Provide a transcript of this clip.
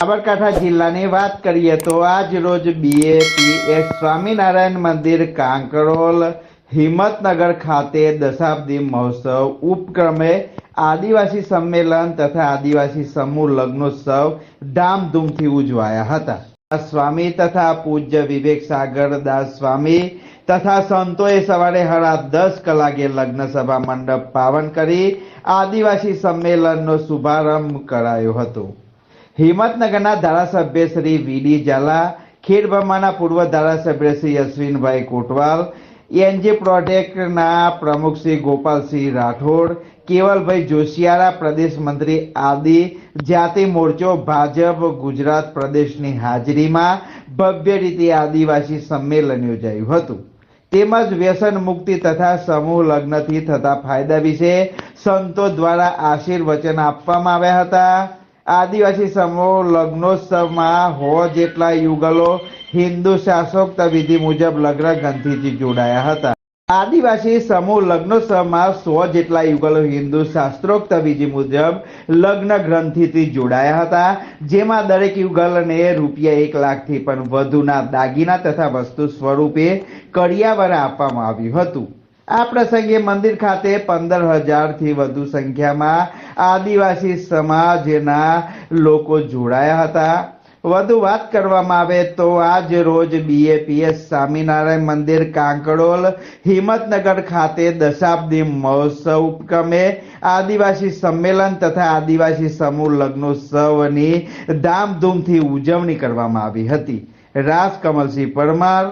સાબરકાંઠા જિલ્લાની વાત કરીએ તો આજ રોજ બીએપીએસ સ્વામિનારાયણ મંદિર કાંકરોલ હિંમતનગર ખાતે દશાબ્દી મહોત્સવ ઉપક્રમે આદિવાસી સંમેલન તથા આદિવાસી સમૂહ લગ્નોત્સવ ધામધૂમથી ઉજવાયા હતા. સ્વામી તથા પૂજ્ય વિવેક સાગર દાસ સ્વામી તથા સંતોએ સવારે સાડા દસ કલાકે લગ્ન સભા મંડપ પાવન કરી આદિવાસી સંમેલનનો શુભારંભ કરાયો હતો. હિંમતનગરના ધારાસભ્ય શ્રી વીડી ઝાલા ખેડબ્રહ્માના પૂર્વ ધારાસભ્ય શ્રી અશ્વિનભાઈ કોટવાલ, એનજી પ્રોજેક્ટના પ્રમુખ શ્રી ગોપાલસિંહ રાઠોડ, કેવલભાઈ જોશિયારા પ્રદેશ મંત્રી આદિ, જાતિ મોરચો ભાજપ ગુજરાત પ્રદેશની હાજરીમાં ભવ્ય રીતે આદિવાસી સંમેલન યોજાયું હતું. તેમજ વ્યસન મુક્તિ તથા સમૂહ લગ્નથી થતા ફાયદા વિશે સંતો દ્વારા આશીર્વચન આપવામાં આવ્યા હતા. આદિવાસી સમૂહ લગ્નોત્સવમાં હો જેટલા યુગલો હિન્દુ શાસોક્ત વિધિ મુજબ લગ્ન ગ્રંથિથી જોડાયા હતા. આદિવાસી સમૂહ લગ્નોત્સવમાં સો જેટલા યુગલો હિન્દુ શાસ્ત્રોક્ત વિધિ મુજબ લગ્ન ગ્રંથિથી જોડાયા હતા. જેમાં દરેક યુગલને રૂપિયા એક લાખથી પણ વધુના દાગીના તથા વસ્તુ સ્વરૂપે કડિયાવર આપવામાં આવ્યું હતું. આ પ્રસંગે મંદિર ખાતે પંદર હજારથી વધુ સંખ્યામાં આદિવાસી સમાજના લોકો જોડાયા હતા. વધુ વાત કરવામાં આવે તો આજ રોજ બીએપીએસ સ્વામિનારાયણ મંદિર કાંકડોલ હિંમતનગર ખાતે દશાબ્દી મહોત્સવ ઉપક્રમે આદિવાસી સંમેલન તથા આદિવાસી સમૂહ લગ્નોત્સવની ધામધૂમથી ઉજવણી કરવામાં આવી હતી. રાજ કમલસિંહ પરમાર